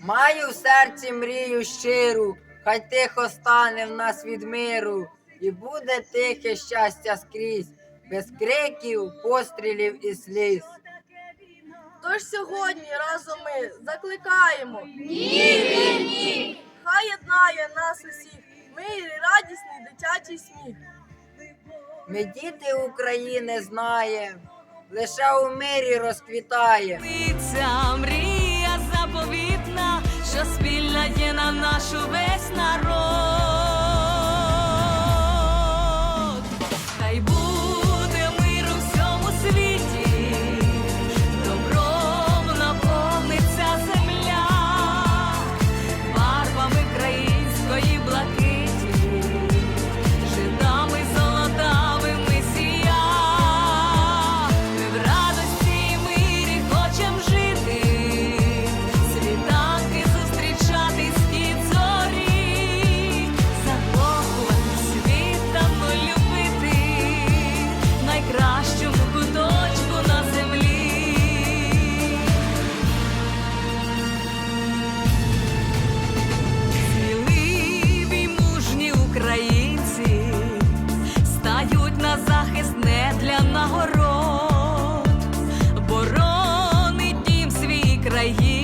Маю в серці мрію щиру, хай тихо стане в нас від миру, і буде тихе щастя скрізь, без криків, пострілів і сліз. Тож сьогодні разом ми закликаємо. Ні, ні, ні. Хай єднає нас усіх. Мир і радісний дитячий сміх. Ми діти України знаєм, лише у мирі розквітає. special be. країни.